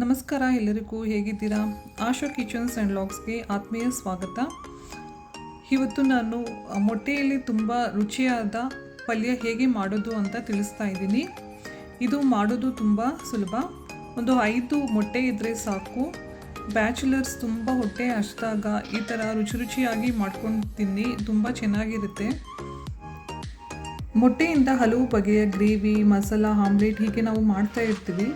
ನಮಸ್ಕಾರ ಎಲ್ಲರಿಗೂ ಹೇಗಿದ್ದೀರಾ? ಆಶಾ ಕಿಚನ್ಸ್ ಆ್ಯಂಡ್ ಲಾಗ್ಸ್ಗೆ ಆತ್ಮೀಯ ಸ್ವಾಗತ. ಇವತ್ತು ನಾನು ಮೊಟ್ಟೆಯಲ್ಲಿ ತುಂಬ ರುಚಿಯಾದ ಪಲ್ಯ ಹೇಗೆ ಮಾಡೋದು ಅಂತ ತಿಳಿಸ್ತಾ ಇದ್ದೀನಿ. ಇದು ಮಾಡೋದು ತುಂಬ ಸುಲಭ. ಒಂದು ಐದು ಮೊಟ್ಟೆ ಇದ್ದರೆ ಸಾಕು. ಬ್ಯಾಚುಲರ್ಸ್ ತುಂಬ ಹೊಟ್ಟೆ ಹಚ್ಚಿದಾಗ ಈ ಥರ ರುಚಿ ರುಚಿಯಾಗಿ ಮಾಡ್ಕೊಂಡು ತಿನ್ನಿ ತುಂಬ ಚೆನ್ನಾಗಿರುತ್ತೆ. ಮೊಟ್ಟೆಯಿಂದ ಹಲವು ಬಗೆಯ ಗ್ರೇವಿ, ಮಸಾಲ, ಆಮ್ಲೆಟ್ ಹೀಗೆ ನಾವು ಮಾಡ್ತಾ ಇರ್ತೀವಿ.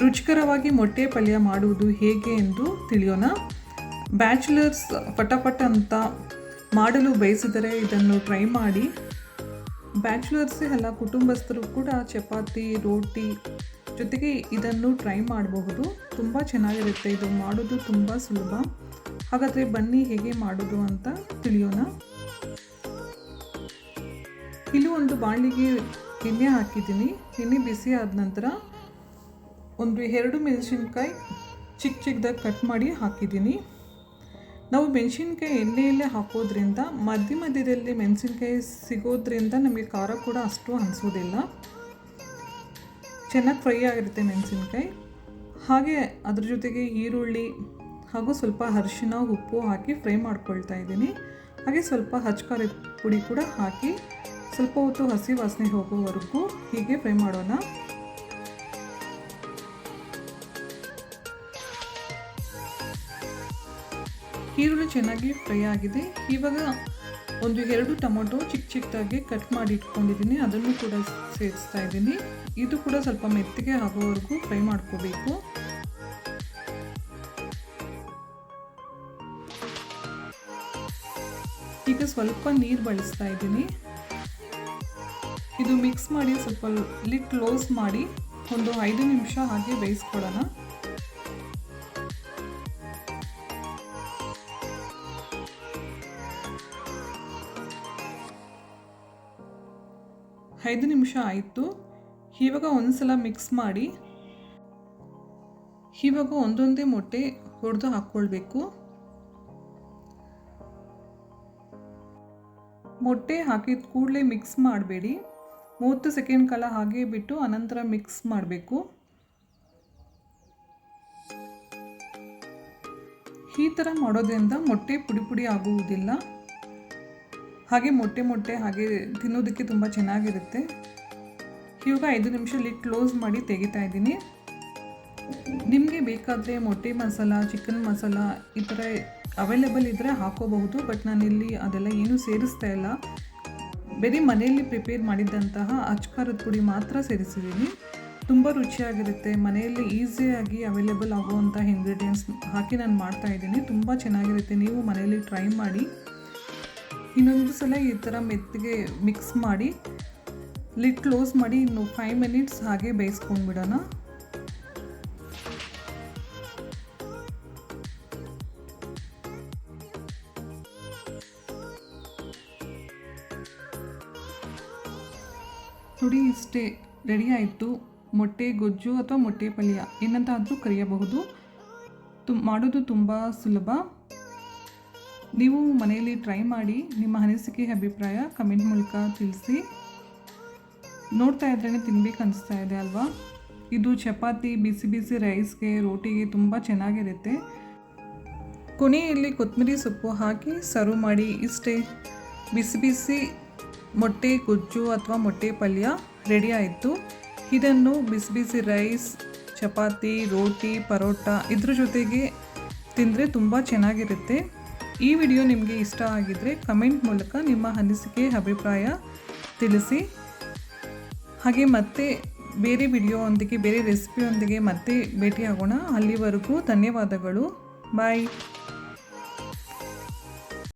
ರುಚಿಕರವಾಗಿ ಮೊಟ್ಟೆ ಪಲ್ಯ ಮಾಡುವುದು ಹೇಗೆ ಎಂದು ತಿಳಿಯೋಣ. ಬ್ಯಾಚುಲರ್ಸ್ ಪಟಪಟ ಅಂತ ಮಾಡಲು ಬಯಸಿದರೆ ಇದನ್ನು ಟ್ರೈ ಮಾಡಿ. ಬ್ಯಾಚುಲರ್ಸೇ ಅಲ್ಲ, ಕುಟುಂಬಸ್ಥರು ಕೂಡ ಚಪಾತಿ, ರೋಟಿ ಜೊತೆಗೆ ಇದನ್ನು ಟ್ರೈ ಮಾಡಬಹುದು. ತುಂಬ ಚೆನ್ನಾಗಿರುತ್ತೆ ಇದು. ಮಾಡೋದು ತುಂಬ ಸುಲಭ. ಹಾಗಾದರೆ ಬನ್ನಿ ಹೇಗೆ ಮಾಡೋದು ಅಂತ ತಿಳಿಯೋಣ. ಇಲ್ಲಿ ಒಂದು ಬಾಣಲಿಗೆ ಎಣ್ಣೆ ಹಾಕಿದ್ದೀನಿ. ಎಣ್ಣೆ ಬಿಸಿ ಆದ ನಂತರ ಒಂದು ಎರಡು ಮೆಣಸಿನ್ಕಾಯಿ ಚಿಕ್ಕ ಚಿಕ್ಕದಾಗಿ ಕಟ್ ಮಾಡಿ ಹಾಕಿದ್ದೀನಿ. ನಾವು ಮೆಣಸಿನ್ಕಾಯಿ ಎಣ್ಣೆಯಲ್ಲೇ ಹಾಕೋದ್ರಿಂದ ಮಧ್ಯ ಮಧ್ಯದಲ್ಲಿ ಮೆಣಸಿನ್ಕಾಯಿ ಸಿಗೋದ್ರಿಂದ ನಮಗೆ ಖಾರ ಕೂಡ ಅಷ್ಟು ಅನಿಸೋದಿಲ್ಲ. ಚೆನ್ನಾಗಿ ಫ್ರೈ ಆಗಿರುತ್ತೆ ಮೆಣಸಿನ್ಕಾಯಿ. ಹಾಗೆ ಅದ್ರ ಜೊತೆಗೆ ಈರುಳ್ಳಿ ಹಾಗೂ ಸ್ವಲ್ಪ ಅರಿಶಿನ ಉಪ್ಪು ಹಾಕಿ ಫ್ರೈ ಮಾಡ್ಕೊಳ್ತಾ ಇದ್ದೀನಿ. ಹಾಗೆ ಸ್ವಲ್ಪ ಹಚ್ಕಾರಿ ಪುಡಿ ಕೂಡ ಹಾಕಿ ಸ್ವಲ್ಪ ಹೊತ್ತು ಹಸಿ ವಾಸನೆ ಹೋಗೋವರೆಗೂ ಹೀಗೆ ಫ್ರೈ ಮಾಡೋಣ. ಈರುಳ್ಳಿ ಚೆನ್ನಾಗಿ ಫ್ರೈ ಆಗಿದೆ. ಇವಾಗ ಒಂದು ಎರಡು ಟೊಮೊಟೊ ಚಿಕ್ಕ ಚಿಕ್ಕದಾಗಿ ಕಟ್ ಮಾಡಿ ಇಟ್ಕೊಂಡಿದ್ದೀನಿ. ಅದನ್ನು ಕೂಡ ಸೇರಿಸ್ತಾ ಇದ್ದೀನಿ. ಇದು ಕೂಡ ಸ್ವಲ್ಪ ಮೆತ್ತಗೆ ಆಗೋವರೆಗೂ ಫ್ರೈ ಮಾಡ್ಕೋಬೇಕು. ಈಗ ಸ್ವಲ್ಪ ನೀರು ಬಳಸ್ತಾ ಇದ್ದೀನಿ. ಇದು ಮಿಕ್ಸ್ ಮಾಡಿ ಸ್ವಲ್ಪ ಲಿಟ್ ಕ್ಲೋಸ್ ಮಾಡಿ ಒಂದು ಐದು ನಿಮಿಷ ಹಾಗೆ ಬೇಯಿಸ್ಕೊಡೋಣ. ಐದು ನಿಮಿಷ ಆಯಿತು. ಇವಾಗ ಒಂದು ಸಲ ಮಿಕ್ಸ್ ಮಾಡಿ. ಇವಾಗ ಒಂದೊಂದೇ ಮೊಟ್ಟೆ ಹೊಡೆದು ಹಾಕ್ಕೊಳ್ಬೇಕು. ಮೊಟ್ಟೆ ಹಾಕಿದ ಕೂಡಲೇ ಮಿಕ್ಸ್ ಮಾಡಬೇಡಿ. ಮೂವತ್ತು ಸೆಕೆಂಡ್ ಕಾಲ ಹಾಗೆ ಬಿಟ್ಟು ಅನಂತರ ಮಿಕ್ಸ್ ಮಾಡಬೇಕು. ಈ ಥರ ಮಾಡೋದ್ರಿಂದ ಮೊಟ್ಟೆ ಪುಡಿ ಪುಡಿ ಆಗುವುದಿಲ್ಲ. ಹಾಗೆ ಮೊಟ್ಟೆ ಮೊಟ್ಟೆ ಹಾಗೆ ತಿನ್ನೋದಕ್ಕೆ ತುಂಬ ಚೆನ್ನಾಗಿರುತ್ತೆ. ಇವಾಗ ಐದು ನಿಮಿಷ ಲಿಟ್ ಕ್ಲೋಸ್ ಮಾಡಿ ತೆಗಿತಾ ಇದ್ದೀನಿ. ನಿಮಗೆ ಬೇಕಾದರೆ ಮೊಟ್ಟೆ ಮಸಾಲ ಚಿಕನ್ ಮಸಾಲ ಈ ಥರ ಅವೈಲೇಬಲ್ ಇದ್ದರೆ ಹಾಕೋಬಹುದು ಬಟ್ ನಾನಿಲ್ಲಿ ಅದೆಲ್ಲ ಏನೂ ಸೇರಿಸ್ತಾ ಇಲ್ಲ. ಬರೀ ಮನೆಯಲ್ಲಿ ಪ್ರಿಪೇರ್ ಮಾಡಿದ್ದಂತಹ ಅಚ್ಕಾರದ ಪುಡಿ ಮಾತ್ರ ಸೇರಿಸಿದ್ದೀನಿ. ತುಂಬ ರುಚಿಯಾಗಿರುತ್ತೆ, ಮನೆಯಲ್ಲಿ ಈಸಿಯಾಗಿ ಅವೈಲೇಬಲ್ ಆಗುವಂಥ ಇಂಗ್ರೀಡಿಯೆಂಟ್ಸ್ ಹಾಕಿ ನಾನು ಮಾಡ್ತಾ ಇದ್ದೀನಿ. ತುಂಬ ಚೆನ್ನಾಗಿರುತ್ತೆ, ನೀವು ಮನೆಯಲ್ಲಿ ಟ್ರೈ ಮಾಡಿ. ಇನ್ನೊಂದು ಸಲ ಈ ಥರ ಮೆತ್ತಗೆ ಮಿಕ್ಸ್ ಮಾಡಿ ಲಿಡ್ ಕ್ಲೋಸ್ ಮಾಡಿ ಇನ್ನು ಫೈವ್ ಮಿನಿಟ್ಸ್ ಹಾಗೆ ಬೇಯಿಸ್ಕೊಂಡ್ಬಿಡೋಣ ನೋಡಿ ಇಷ್ಟೇ ರೆಡಿ ಆಯಿತು. ಮೊಟ್ಟೆ ಗೊಜ್ಜು ಅಥವಾ ಮೊಟ್ಟೆ ಪಲ್ಯ ಏನಂತಾದರೂ ಕರೆಯಬಹುದು. ತು ಮಾಡೋದು ತುಂಬ ಸುಲಭ. ನೀವು ಮನೆಯಲ್ಲಿ ಟ್ರೈ ಮಾಡಿ ನಿಮ್ಮ ಅನಿಸಿಕೆ, ಅಭಿಪ್ರಾಯ ಕಮೆಂಟ್ ಮೂಲಕ ತಿಳಿಸಿ. ನೋಡ್ತಾ ಇದ್ರೇ ತಿನ್ಬೇಕು ಅನಿಸ್ತಾ ಇದೆ ಅಲ್ವಾ? ಇದು ಚಪಾತಿ, ಬಿಸಿ ಬಿಸಿ ರೈಸ್ಗೆ ರೋಟಿಗೆ ತುಂಬ ಚೆನ್ನಾಗಿರುತ್ತೆ. ಕೊನೆಯಲ್ಲಿ ಕೊತ್ತಂಬರಿ ಸೊಪ್ಪು ಹಾಕಿ ಸರ್ವ್ ಮಾಡಿ. ಇಷ್ಟೇ. ಬಿಸಿ ಬಿಸಿ ಮೊಟ್ಟೆ ಗೊಜ್ಜು ಅಥವಾ ಮೊಟ್ಟೆ ಪಲ್ಯ ರೆಡಿ ಆಯಿತು. ಇದನ್ನು ಬಿಸಿ ಬಿಸಿ ರೈಸ್ ಚಪಾತಿ, ರೋಟಿ, ಪರೋಟ ಇದ್ರ ಜೊತೆಗೆ ತಿಂದರೆ ತುಂಬ ಚೆನ್ನಾಗಿರುತ್ತೆ. ಈ ವಿಡಿಯೋ ನಿಮಗೆ ಇಷ್ಟ ಆಗಿದ್ದರೆ ಕಮೆಂಟ್ ಮೂಲಕ ನಿಮ್ಮ ಅನಿಸಿಕೆ, ಅಭಿಪ್ರಾಯ ತಿಳಿಸಿ. ಹಾಗೆ ಮತ್ತೆ ಬೇರೆ ವಿಡಿಯೋವೊಂದಿಗೆ ಬೇರೆ ರೆಸಿಪಿಯೊಂದಿಗೆ ಮತ್ತೆ ಭೇಟಿಯಾಗೋಣ. ಅಲ್ಲಿವರೆಗೂ ಧನ್ಯವಾದಗಳು. ಬಾಯ್.